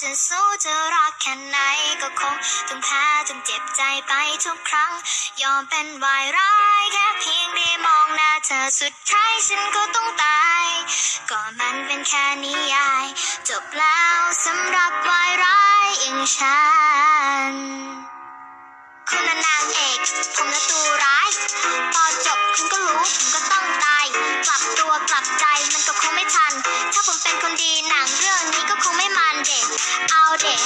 จะสู้จะรักแค่ไหนก็คงต้องแพ้ต้องเจ็บใจไปทุกครั้ง ยอมเป็นวายร้ายแค่เพียงได้มองหน้าเธอสุดท้ายฉันก็ต้องตาย ก็มันเป็นแค่นิยาย จบแล้วสำหรับวายร้ายอย่างฉันคุณน่ะนางเอกผมน่ะตัวร้าย ตอนจบคุณก็รู้ผมก็ต้องตาย กลับตัวกลับใจมันก็คงไม่ทัน ถ้าผมเป็นคนดีหนังเรื่องนี้ เด็กเอาเด็ก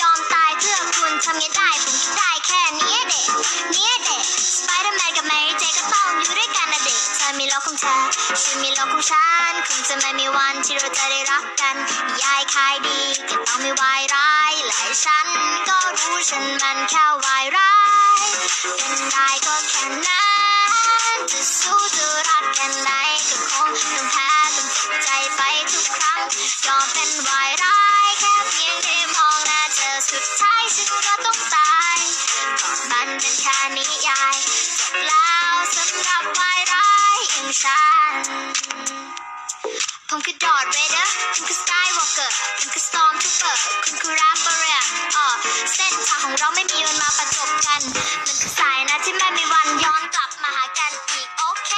ยอมตายเพื่อคุณทำไงได้ผมคิดได้แค่นี้เด็กนี้เด็กสไปเดอร์แมนกับแมรี่เจก็ต้องอยู่ด้วยกันนะเด็กเธอมีโลกของเธอฉันมีโลกของฉันคงจะไม่มีวันที่เราจะได้รักกันยายขายดีก็ต้องม่วายร้ายและฉันก็รู้ฉันมันแค่วายร้ายเป็นได้ก็แค่นั้นจะสู้จะรักแค่ไหนก็คงต้องแพ้ต้องเจ็บใจไปทุกครั้งยอมเป็นวาย เธอสุดท้ายฉันก็ต้องตายก็มันเป็นแค่นิยายจบแล้วสำหรับวายร้ายอย่างฉันผมคือดอดเรเดอร์คุณคือสกายวอล์กเกอร์ผมคือสตอมทูเปอร์คุณคือแรปเปอร์เรียอ๋อเส้นทางของเราไม่มีวันมาประจบกัน มันคือสายนะที่ไม่มีวันย้อนกลับมาหากันอีก โอเค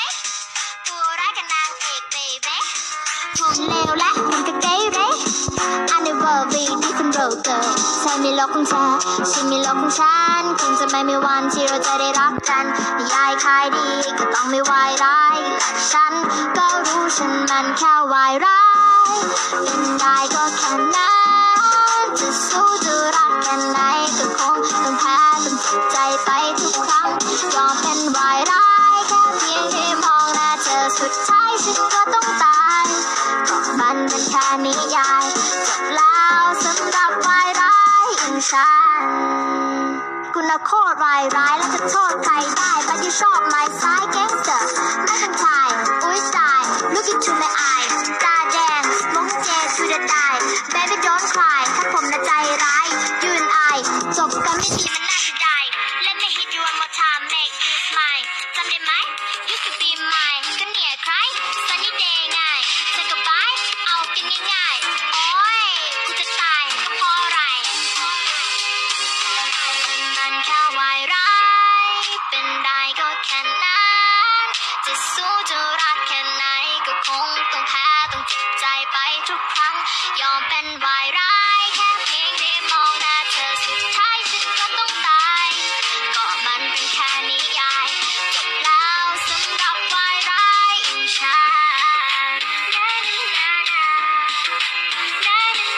ตัวร้ายกับนางเอกเบบีผมเลวและผมก็เกเร I never be different road girl เธอมีโลกของเธอฉันมีโลกของฉันคงจะไม่มีวันที่เราจะได้รักกันนิยายขายดีก็ต้องไม่วายร้ายและฉันก็รู้ฉันมันแค่วายร้ายเป็นได้ก็แค่นั้นจะสู้จะรักแค่ไหนก็คงต้องแพ้ต้องเจ็บใจไปทุกครั้งยอมเป็นวายร้ายแค่เพียงได้มองหน้าเธอสุดท้ายฉันก็ต้องตายเพราะมันเป็นแค่นิยายจบแล้ว ชายคุณนโคตรวายร้ายแล้วจะโทษใครได้ปะที่ชอบไม้ซ้ายแก๊งเตอร์ไม่เป็นใครอุ้ยตาย look into my eye ตาแดงมองเจชูจะตาย baby don't cry ถ้าผมน่ะใจร้าย ยืนอายจบกันไม่ดีมันน่าจะได้ let me hit you one more time make you smile จำได้ไหม you could be mine ก็เหนียใคร sunny day and I got candy.